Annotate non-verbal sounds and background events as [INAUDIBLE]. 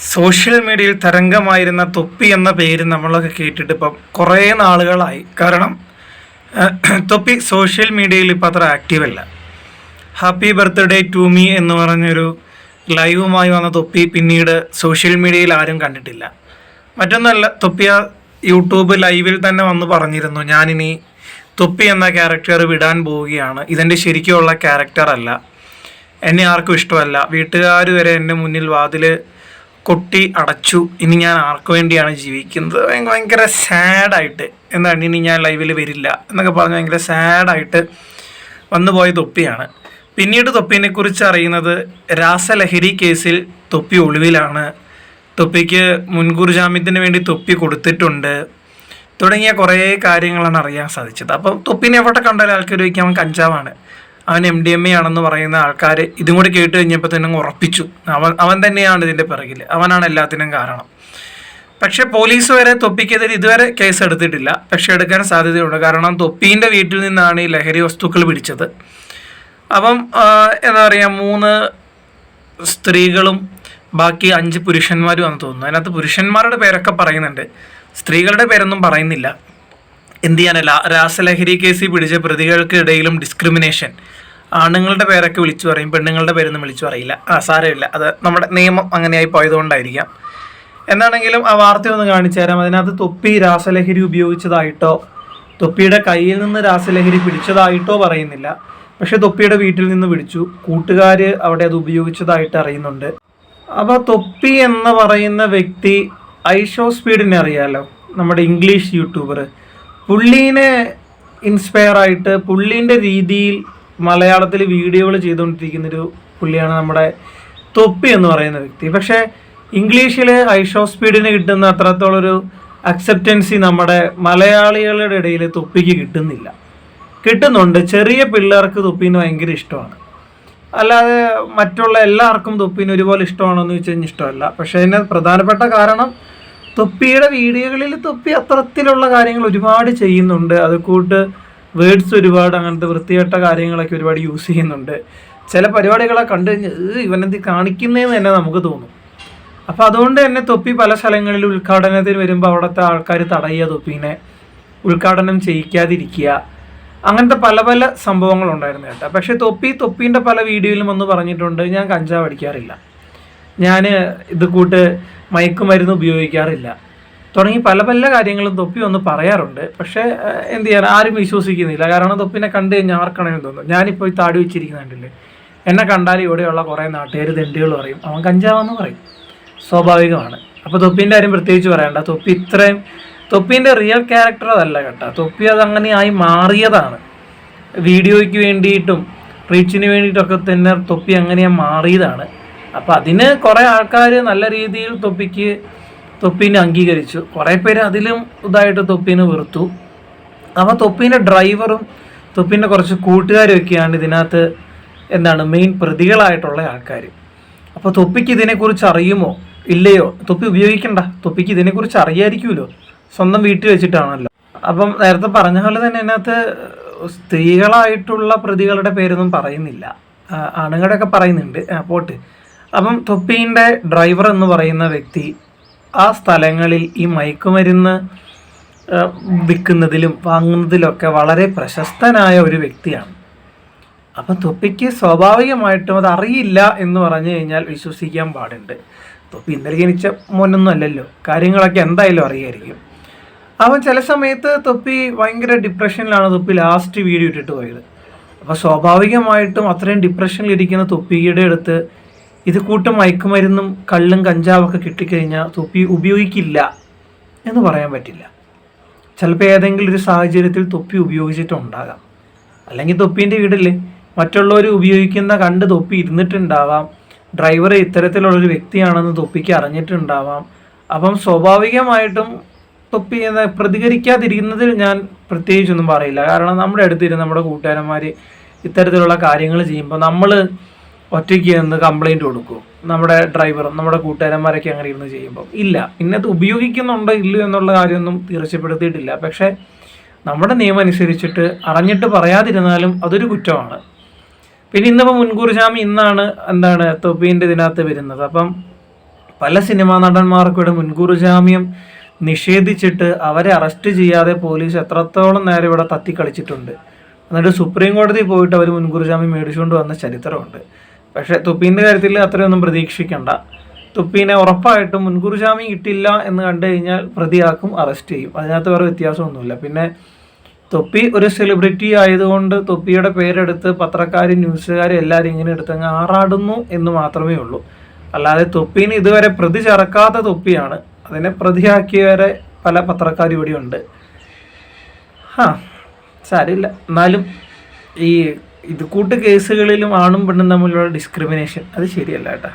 Social മീഡിയയിൽ തരംഗമായിരുന്ന തൊപ്പി എന്ന പേര് നമ്മളൊക്കെ കേട്ടിട്ട് ഇപ്പം കുറേ നാളുകളായി. കാരണം [CLEARS THROAT] തൊപ്പി സോഷ്യൽ മീഡിയയിൽ ഇപ്പം അത്ര ആക്റ്റീവ് അല്ല. ഹാപ്പി ബർത്ത്ഡേ ടു മീ എന്ന് പറഞ്ഞൊരു ലൈവുമായി വന്ന തൊപ്പി പിന്നീട് സോഷ്യൽ മീഡിയയിൽ ആരും കണ്ടിട്ടില്ല. മറ്റൊന്നല്ല തൊപ്പി ആ യൂട്യൂബ് ലൈവിൽ തന്നെ വന്ന് പറഞ്ഞിരുന്നു ഞാനിനി തൊപ്പി എന്ന ക്യാരക്ടർ വിടാൻ പോവുകയാണ്. ഇതെന്റെ ശരിക്കുമുള്ള ക്യാരക്ടർ അല്ല. എന്നെ ആർക്കും ഇഷ്ടമല്ല. വീട്ടുകാർ വരെ എന്റെ മുന്നിൽ വാതിൽ കൊട്ടി അടച്ചു. ഇനി ഞാൻ ആർക്ക് വേണ്ടിയാണ് ജീവിക്കുന്നത്? ഭയങ്കര സാഡായിട്ട് എന്താണ്? ഇനി ഞാൻ ലൈവിൽ വരില്ല എന്നൊക്കെ പറഞ്ഞ് ഭയങ്കര സാഡായിട്ട് വന്നു പോയ തൊപ്പിയാണ്. പിന്നീട് തൊപ്പിനെ കുറിച്ച് അറിയുന്നത് രാസലഹരി കേസിൽ തൊപ്പി ഒളിവിലാണ്. തൊപ്പിക്ക് മുൻകൂർ ജാമ്യത്തിന് വേണ്ടി തൊപ്പി കൊടുത്തിട്ടുണ്ട്. തുടങ്ങിയ കുറേ കാര്യങ്ങളാണ് അറിയാൻ സാധിച്ചത്. അപ്പം തൊപ്പിനെ എവിടെ കണ്ടാലും ആൾക്കാർ ചോദിക്കാൻ കഞ്ചാവാണ്. അവൻ എം ഡി എം എ ആണെന്ന് പറയുന്ന ആൾക്കാർ ഇതും കൂടി കേട്ട് കഴിഞ്ഞപ്പോൾ തന്നെ ഉറപ്പിച്ചു. അവൻ അവൻ തന്നെയാണ് ഇതിന്റെ പിറകിൽ അവനാണ് എല്ലാത്തിനും കാരണം. പക്ഷേ പോലീസ് വരെ തൊപ്പിക്കെതിരെ ഇതുവരെ കേസ് എടുത്തിട്ടില്ല. പക്ഷേ എടുക്കാൻ സാധ്യതയുണ്ട്. കാരണം തൊപ്പീന്റെ വീട്ടിൽ നിന്നാണ് ഈ ലഹരി വസ്തുക്കൾ പിടിച്ചത്. അപ്പം എന്താ പറയുക മൂന്ന് സ്ത്രീകളും ബാക്കി അഞ്ച് പുരുഷന്മാരും ആണെന്ന് തോന്നുന്നു. അതിനകത്ത് പുരുഷന്മാരുടെ പേരൊക്കെ പറയുന്നുണ്ട്. സ്ത്രീകളുടെ പേരൊന്നും പറയുന്നില്ല. എന്ത് ചെയ്യാനല്ല രാസലഹരി കേസിൽ പിടിച്ച പ്രതികൾക്കിടയിലും ഡിസ്ക്രിമിനേഷൻ ആണുങ്ങളുടെ പേരൊക്കെ വിളിച്ചു പറയും പെണ്ണുങ്ങളുടെ പേരൊന്നും വിളിച്ചു പറയില്ല. ആ സാരമില്ല. അത് നമ്മുടെ നിയമം അങ്ങനെയായി പോയതുകൊണ്ടായിരിക്കാം. എന്നാണെങ്കിലും ആ വാർത്ത ഒന്ന് കാണിച്ചു തരാം. അതിനകത്ത് തൊപ്പി രാസലഹരി ഉപയോഗിച്ചതായിട്ടോ തൊപ്പിയുടെ കയ്യിൽ നിന്ന് രാസലഹരി പിടിച്ചതായിട്ടോ പറയുന്നില്ല. പക്ഷെ തൊപ്പിയുടെ വീട്ടിൽ നിന്ന് പിടിച്ചു. കൂട്ടുകാർ അവിടെ അത് ഉപയോഗിച്ചതായിട്ട് അറിയുന്നുണ്ട്. അപ്പോൾ തൊപ്പി എന്ന് പറയുന്ന വ്യക്തി ഐഷോ സ്പീഡിനെ അറിയാലോ? നമ്മുടെ ഇംഗ്ലീഷ് യൂട്യൂബർ പുള്ളീനെ ഇൻസ്പയർ ആയിട്ട് പുള്ളീന്റെ രീതിയിൽ മലയാളത്തിൽ വീഡിയോകൾ ചെയ്തുകൊണ്ടിരിക്കുന്നൊരു പുള്ളിയാണ് നമ്മുടെ തൊപ്പി എന്ന് പറയുന്ന വ്യക്തി. പക്ഷേ ഇംഗ്ലീഷിൽ ഐഷോ സ്പീഡിന് കിട്ടുന്ന അത്രത്തോളം ഒരു അക്സെപ്റ്റൻസി നമ്മുടെ മലയാളികളുടെ ഇടയിൽ തൊപ്പിക്ക് കിട്ടുന്നില്ല. കിട്ടുന്നുണ്ട്. ചെറിയ പിള്ളേർക്ക് തൊപ്പീന് ഭയങ്കര ഇഷ്ടമാണ്. അല്ലാതെ മറ്റുള്ള എല്ലാവർക്കും തൊപ്പിന് ഒരുപോലെ ഇഷ്ടമാണോ എന്ന് ചോദിച്ചാൽ ഇഷ്ടമല്ല. പക്ഷേ അതിന് പ്രധാനപ്പെട്ട കാരണം തൊപ്പിയുടെ വീഡിയോകളിൽ തൊപ്പി അത്തരത്തിലുള്ള കാര്യങ്ങൾ ഒരുപാട് ചെയ്യുന്നുണ്ട്. അത് കൂട്ട് വേർഡ്സ് ഒരുപാട് അങ്ങനത്തെ വൃത്തികെട്ട കാര്യങ്ങളൊക്കെ ഒരുപാട് യൂസ് ചെയ്യുന്നുണ്ട്. ചില പരിപാടികളെ കണ്ടു കഴിഞ്ഞാൽ "ഏ, ഇവനെന്ത് കാണിക്കുന്നതെന്ന് തന്നെ നമുക്ക് തോന്നും. അപ്പോൾ അതുകൊണ്ട് തന്നെ തൊപ്പി പല സ്ഥലങ്ങളിൽ ഉദ്ഘാടനത്തിന് വരുമ്പോൾ അവിടുത്തെ ആൾക്കാർ തടയുക തൊപ്പിനെ. ഉദ്ഘാടനം ചെയ്യിക്കാതിരിക്കുക. അങ്ങനത്തെ പല പല സംഭവങ്ങളുണ്ടായിരുന്നു കേട്ടോ. പക്ഷേ തൊപ്പി തൊപ്പീന്റെ പല വീഡിയോയിലും വന്ന് പറഞ്ഞിട്ടുണ്ട്. ഞാൻ കഞ്ചാവ് അടിക്കാറില്ല. ഞാൻ ഇത് കൂട്ട് മയക്കുമരുന്ന് ഉപയോഗിക്കാറില്ല. തുടങ്ങി പല പല കാര്യങ്ങളും തൊപ്പി ഒന്ന് പറയാറുണ്ട്. പക്ഷേ എന്ത് ചെയ്യാൻ ആരും വിശ്വസിക്കുന്നില്ല. കാരണം തൊപ്പിനെ കണ്ടു കഴിഞ്ഞാൽ ആർക്കാണെങ്കിലും തോന്നുന്നു ഞാനിപ്പോൾ ഈ താടി വെച്ചിരിക്കുന്നുണ്ടല്ലേ എന്നെ കണ്ടാൽ ഇവിടെയുള്ള കുറേ നാട്ടുകാർ തെണ്ടികൾ പറയും. അവൻ കഞ്ചാവെന്ന് പറയും. സ്വാഭാവികമാണ്. അപ്പോൾ തൊപ്പീന്റെ കാര്യം പ്രത്യേകിച്ച് പറയണ്ട. തൊപ്പി ഇത്രയും തൊപ്പീന്റെ റിയൽ ക്യാരക്ടർ അതല്ല കേട്ടോ. തൊപ്പി അതങ്ങനെ ആയി മാറിയതാണ്. വീഡിയോയ്ക്ക് വേണ്ടിയിട്ടും റീച്ചിന് വേണ്ടിയിട്ടൊക്കെ തന്നെ തൊപ്പി അങ്ങനെയാ മാറിയതാണ്. അപ്പോൾ അതിന് കുറേ ആൾക്കാർ നല്ല രീതിയിൽ തൊപ്പിക്ക് തൊപ്പീനെ അംഗീകരിച്ചു. കുറേ പേര് അതിലും ഇതായിട്ട് തൊപ്പീനെ വെറുത്തു. അപ്പോൾ തൊപ്പീന്റെ ഡ്രൈവറും തൊപ്പീന്റെ കുറച്ച് കൂട്ടുകാരും ഒക്കെയാണ് ഇതിനകത്ത് എന്താണ് മെയിൻ പ്രതികളായിട്ടുള്ള ആൾക്കാർ അപ്പോൾ തൊപ്പിക്ക് ഇതിനെക്കുറിച്ച് അറിയുമോ? ഇല്ലയോ? തൊപ്പി ഉപയോഗിക്കണ്ട. തൊപ്പിക്ക് ഇതിനെക്കുറിച്ച് അറിയായിരിക്കുമല്ലോ സ്വന്തം വീട്ടിൽ വെച്ചിട്ടാണല്ലോ. അപ്പം നേരത്തെ പറഞ്ഞ പോലെ തന്നെ അതിനകത്ത് സ്ത്രീകളായിട്ടുള്ള പ്രതികളുടെ പേരൊന്നും പറയുന്നില്ല. ആണുങ്ങളുടെയൊക്കെ പറയുന്നുണ്ട്. പോട്ട്. അപ്പം തൊപ്പീന്റെ ഡ്രൈവർ എന്ന് പറയുന്ന വ്യക്തി ആ സ്ഥലങ്ങളിൽ ഈ മയക്കുമരുന്ന് വിൽക്കുന്നതിലും വാങ്ങുന്നതിലൊക്കെ വളരെ പ്രശസ്തനായ ഒരു വ്യക്തിയാണ്. അപ്പം തൊപ്പിക്ക് സ്വാഭാവികമായിട്ടും അത് അറിയില്ല എന്ന് പറഞ്ഞു കഴിഞ്ഞാൽ വിശ്വസിക്കാൻ പാടുണ്ട്. തൊപ്പി ഇന്നലെ ജനിച്ച മോനൊന്നും അല്ലല്ലോ. കാര്യങ്ങളൊക്കെ എന്തായാലും അറിയായിരിക്കും. അവൻ ചില സമയത്ത് തൊപ്പി ഭയങ്കര ഡിപ്രഷനിലാണ് തൊപ്പി ലാസ്റ്റ് വീഡിയോ ഇട്ടിട്ട് പോയത്. അപ്പോൾ സ്വാഭാവികമായിട്ടും അത്രയും ഡിപ്രഷനിൽ ഇരിക്കുന്ന തൊപ്പിയുടെ അടുത്ത് ഇത് കൂട്ടം മയക്കുമരുന്നും കള്ളും കഞ്ചാവൊക്കെ കിട്ടിക്കഴിഞ്ഞാൽ തൊപ്പി ഉപയോഗിക്കില്ല എന്ന് പറയാൻ പറ്റില്ല. ചിലപ്പോൾ ഏതെങ്കിലും ഒരു സാഹചര്യത്തിൽ തൊപ്പി ഉപയോഗിച്ചിട്ടുണ്ടാകാം. അല്ലെങ്കിൽ തൊപ്പീന്റെ വീടല്ലേ? മറ്റുള്ളവർ ഉപയോഗിക്കുന്ന കണ്ട് തൊപ്പി ഇരുന്നിട്ടുണ്ടാവാം. ഡ്രൈവർ ഇത്തരത്തിലുള്ളൊരു വ്യക്തിയാണെന്ന് തൊപ്പിക്ക് അറിഞ്ഞിട്ടുണ്ടാവാം. അപ്പം സ്വാഭാവികമായിട്ടും തൊപ്പി പ്രതികരിക്കാതിരിക്കുന്നതിൽ ഞാൻ പ്രത്യേകിച്ചൊന്നും പറയില്ല. കാരണം നമ്മുടെ അടുത്തിരുന്ന് നമ്മുടെ കൂട്ടുകാരന്മാർ ഇത്തരത്തിലുള്ള കാര്യങ്ങൾ ചെയ്യുമ്പോൾ നമ്മൾ ഒറ്റയ്ക്ക് നിന്ന് കംപ്ലൈന്റ് കൊടുക്കും. നമ്മുടെ ഡ്രൈവർ നമ്മുടെ കൂട്ടുകാരന്മാരൊക്കെ അങ്ങനെ ഇരുന്ന് ചെയ്യുമ്പോൾ ഇല്ല ഇന്നത് ഉപയോഗിക്കുന്നുണ്ടോ ഇല്ലയോ എന്നുള്ള കാര്യമൊന്നും തീർച്ചപ്പെടുത്തിയിട്ടില്ല പക്ഷേ നമ്മുടെ നിയമം അനുസരിച്ചിട്ട് അറിഞ്ഞിട്ട് പറയാതിരുന്നാലും അതൊരു കുറ്റമാണ്. പിന്നെ ഇന്നിപ്പോൾ മുൻകൂർ ജാമ്യം ഇന്നാണ് എന്താണ് തൊപ്പീന്റെ ഇതിനകത്ത് വരുന്നത്. അപ്പം പല സിനിമാ നടന്മാർക്കൂടെ മുൻകൂർ ജാമ്യം നിഷേധിച്ചിട്ട് അവരെ അറസ്റ്റ് ചെയ്യാതെ പോലീസ് എത്രത്തോളം നേരം ഇവിടെ തത്തി കളിച്ചിട്ടുണ്ട് എന്നിട്ട് സുപ്രീം കോടതി പോയിട്ട് അവർ മുൻകൂർ ജാമ്യം മേടിച്ചുകൊണ്ട് വന്ന ചരിത്രമുണ്ട്. പക്ഷേ തുപ്പീന്റെ കാര്യത്തിൽ അത്രയൊന്നും പ്രതീക്ഷിക്കണ്ട. തുപ്പീനെ ഉറപ്പായിട്ടും മുൻകൂർ ജാമ്യം കിട്ടില്ല എന്ന് കണ്ടു കഴിഞ്ഞാൽ പ്രതിയാക്കും അറസ്റ്റ് ചെയ്യും. അതിനകത്ത് വേറെ വ്യത്യാസമൊന്നുമില്ല. പിന്നെ തൊപ്പി ഒരു സെലിബ്രിറ്റി ആയതുകൊണ്ട് തൊപ്പിയുടെ പേരെടുത്ത് പത്രക്കാർ ന്യൂസുകാർ എല്ലാവരും ഇങ്ങനെ എടുത്തങ്ങ് ആറാടുന്നു എന്ന് മാത്രമേ ഉള്ളൂ. അല്ലാതെ തൊപ്പീന് ഇതുവരെ പ്രതി ചേർക്കാത്ത തൊപ്പിയാണ്. അതിനെ പ്രതിയാക്കിയവരെ പല പത്രക്കാരും ഇവിടെയുണ്ട്. ആ സാരില്ല എന്നാലും ഈ ഇത് കൂട്ട് കേസുകളിലും ആണും പെണ്ണും തമ്മിലുള്ള ഡിസ്ക്രിമിനേഷൻ അത് ശരിയല്ല കേട്ടോ.